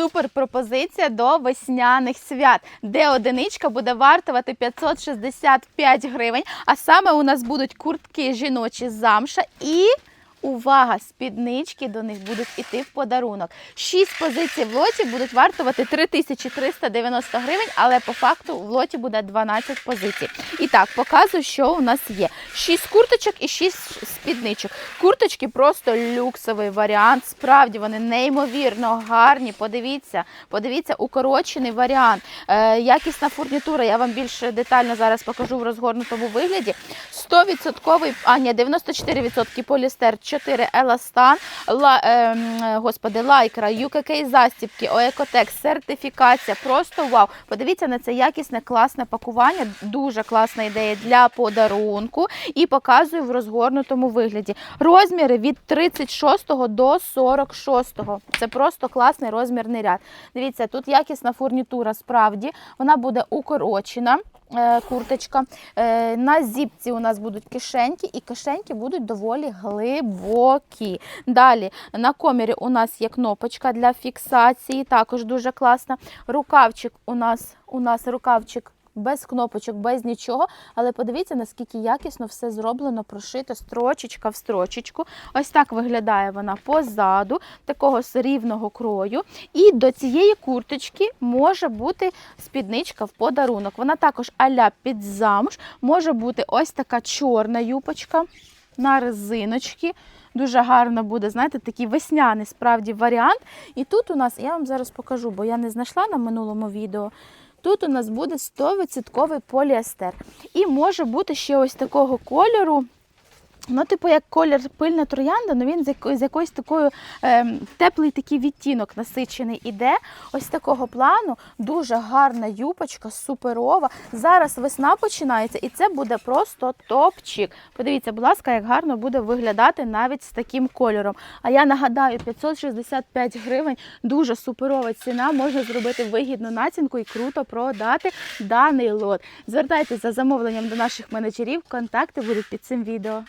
супер пропозиція до весняних свят, де одиничка буде вартувати 565 гривень. А саме у нас будуть куртки жіночі замша і. Увага! Спіднички до них будуть іти в подарунок. Шість позицій в лоті будуть вартувати 3390 гривень, але по факту в лоті буде 12 позицій. І так, показую, що у нас є. Шість курточок і шість спідничок. Курточки просто люксовий варіант. Справді вони неймовірно гарні. Подивіться, подивіться, укорочений варіант. Е, якісна фурнітура. Я вам більш детально зараз покажу в розгорнутому вигляді. 100%, а ні, 94% полістер, 4 еластан, ла, е, господи, лайкра, UKK застібки, Оекотек, сертифікація. Просто вау. Подивіться на це якісне, класне пакування. Дуже класна ідея для подарунку. І показую в розгорнутому вигляді. Розміри від 36 до 46. Це просто класний розмірний ряд. Дивіться, тут якісна фурнітура, справді вона буде укорочена. Е, Курточка. Е, На зіпці у нас будуть кишеньки, і кишеньки будуть доволі глибокі. Далі на комірі у нас є кнопочка для фіксації, також дуже класна. Рукавчик у нас, у нас рукавчик. Без кнопочок, без нічого, але подивіться, наскільки якісно все зроблено, прошито строчечка в строчечку. Ось так виглядає вона позаду, такого рівного крою. І до цієї курточки може бути спідничка в подарунок. Вона також аля під замш, може бути ось така чорна юпочка на резиночки. Дуже гарно буде, знаєте, такий весняний справді варіант. І тут у нас, я вам зараз покажу, бо я не знайшла на минулому відео. Тут у нас буде 100% поліестер. І може бути ще ось такого кольору. Ну, типу, як колір пильна троянда, ну він з, яко- з якоюсь такою ем, теплий такий відтінок насичений іде. Ось такого плану. Дуже гарна юпочка, суперова. Зараз весна починається, і це буде просто топчик. Подивіться, будь ласка, як гарно буде виглядати навіть з таким кольором. А я нагадаю, 565 гривень дуже суперова ціна. Можна зробити вигідну націнку і круто продати даний лот. Звертайтеся за замовленням до наших менеджерів. Контакти будуть під цим відео.